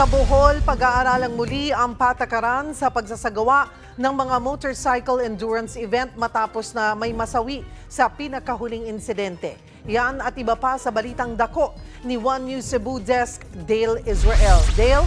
Sa Bohol, pag-aaralang muli ang patakaran sa pagsasagawa ng mga motorcycle endurance event matapos na may masawi sa pinakahuling insidente. Yan at iba pa sa balitang dako ni One News Cebu Desk Dale Israel. Dale?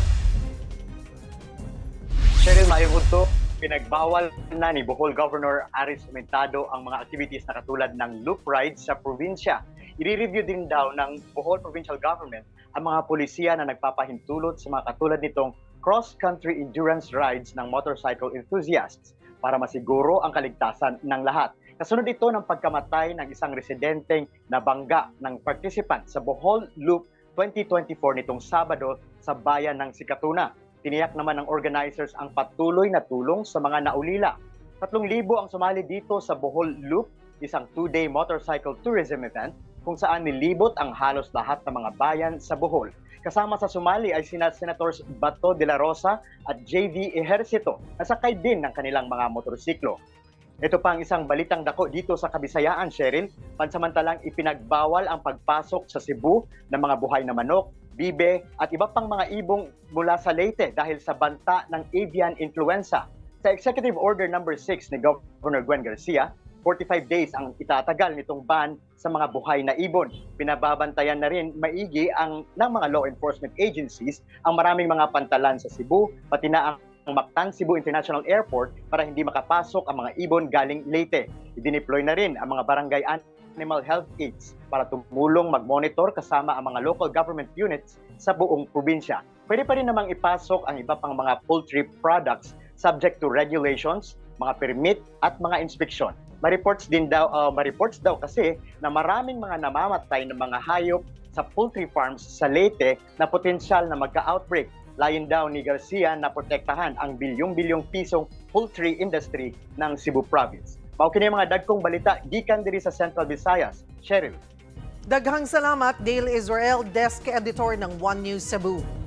Cheryl Mayugudto, pinagbawal na ni Bohol Governor Aris Mentado ang mga activities na katulad ng loop rides sa probinsya. I-review din daw ng Bohol Provincial Government ang mga polisiya na nagpapahintulot sa mga katulad nitong cross-country endurance rides ng motorcycle enthusiasts para masiguro ang kaligtasan ng lahat. Kasunod ito ng pagkamatay ng isang residenteng nabangga ng participant sa Bohol Loop 2024 nitong Sabado sa bayan ng Sikatuna. Tiniyak naman ng organizers ang patuloy na tulong sa mga naulila. 3,000 ang sumali dito sa Bohol Loop, isang two-day motorcycle tourism event kung saan nilibot ang halos lahat ng mga bayan sa Bohol. Kasama sa sumali ay sina Senators Bato de la Rosa at JV Ejercito na sakay din ng kanilang mga motorsiklo. Ito pa ang isang balitang dako dito sa Kabisayaan, Cheryl. Pansamantalang ipinagbawal ang pagpasok sa Cebu ng mga buhay na manok, bibe at iba pang mga ibong mula sa Leyte dahil sa banta ng avian influenza. Sa Executive Order number 6 ni Governor Gwen Garcia, 45 days ang itatagal nitong ban sa mga buhay na ibon. Pinababantayan na rin maigi ang ng mga law enforcement agencies ang maraming mga pantalan sa Cebu, pati na ang ang Mactan Cebu International Airport para hindi makapasok ang mga ibon galing Leyte. Idineploy na rin ang mga barangay animal health aides para tumulong mag-monitor kasama ang mga local government units sa buong probinsya. Pwede pa rin namang ipasok ang iba pang mga poultry products subject to regulations, mga permit at mga inspeksyon. Ma-reports din daw, uh, ma-reports daw kasi na maraming mga namamatay ng mga hayop sa poultry farms sa Leyte na potensyal na magka-outbreak Layon daw ni Garcia na protektahan ang bilyong-bilyong pisong poultry industry ng Cebu Province. Mao kini mga dagkong balita gikan diri sa Central Visayas. Cheryl. Daghang salamat, Dale Israel, Desk Editor ng One News Cebu.